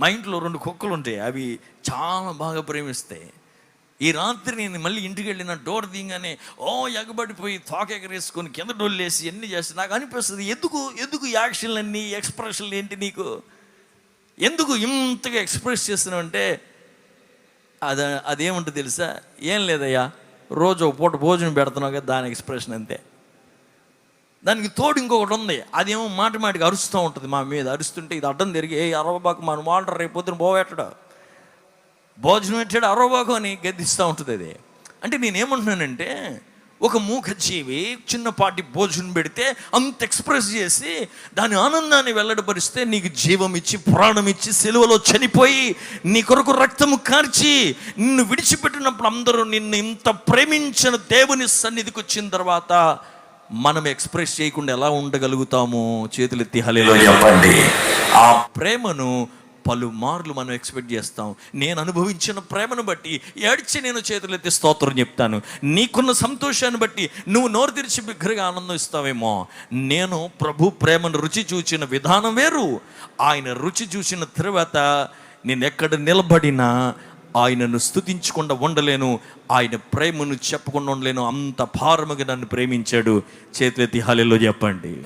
మా ఇంట్లో రెండు కుక్కలు ఉంటాయి అవి చాలా బాగా ప్రేమిస్తాయి. ఈ రాత్రి నేను మళ్ళీ ఇంటికి వెళ్ళిన డోర్ తీయగానే ఓ ఎగబడిపోయి తోక ఎగరేసుకొని కింద డొల్లేసి ఎన్ని చేస్తే నాకు అనిపిస్తుంది ఎందుకు ఎందుకు యాక్షన్లు యాక్షన్లన్నీ ఎక్స్ప్రెషన్లు ఏంటి నీకు? ఎందుకు ఇంతగా ఎక్స్ప్రెస్ చేస్తున్నావు అంటే అది అదేముంటుంది తెలుసా? ఏం లేదయ్యా రోజు ఒక పూట భోజనం పెడుతున్నావు కదా దాని ఎక్స్ప్రెషన్ అంతే. దానికి తోడు ఇంకొకటి ఉంది. అదేమో మాట మాటికి అరుస్తూ ఉంటుంది మా మీద. అరుస్తుంటే ఇది అడ్డం తిరిగి ఏ అరవబాకు మన వాటర్ రేపు పొద్దున పోవెట్టడు భోజనం పెట్టాడు అరవబాకు అని గద్దిస్తూ ఉంటుంది అది. అంటే నేనేమంటున్నానంటే ఒక మూకజీవి చిన్నపాటి భోజనం పెడితే అంత ఎక్స్ప్రెస్ చేసి దాని ఆనందాన్ని వెల్లడిపరిస్తే నీకు జీవం ఇచ్చి ప్రాణం ఇచ్చి సెలవులో చనిపోయి నీ కొరకు రక్తము కార్చి నిన్ను విడిచిపెట్టినప్పుడు అందరూ నిన్ను ఇంత ప్రేమించిన దేవుని సన్నిధికి వచ్చిన తర్వాత మనం ఎక్స్ప్రెస్ చేయకుండా ఎలా ఉండగలుగుతాము చేతులెత్తి హలేలో చెప్పండి. ఆ ప్రేమను పలుమార్లు మనం ఎక్స్పెక్ట్ చేస్తాం. నేను అనుభవించిన ప్రేమను బట్టి ఏడ్చి నేను చేతులెత్తి స్తోత్రం చెప్తాను. నీకున్న సంతోషాన్ని బట్టి నువ్వు నోరు తెరిచి బిగ్గరగా ఆనందిస్తావేమో నేను ప్రభు ప్రేమను రుచి చూచిన విధానం వేరు. ఆయన రుచి చూసిన తర్వాత నేను ఎక్కడ నిలబడినా ఆయనను స్తుతించకుండా ఉండలేను. ఆయన ప్రేమను చెప్పకుండా ఉండలేను. అంత భారముగా నన్ను ప్రేమించాడు. చేతులెత్తి హాలెల్లో చెప్పండి.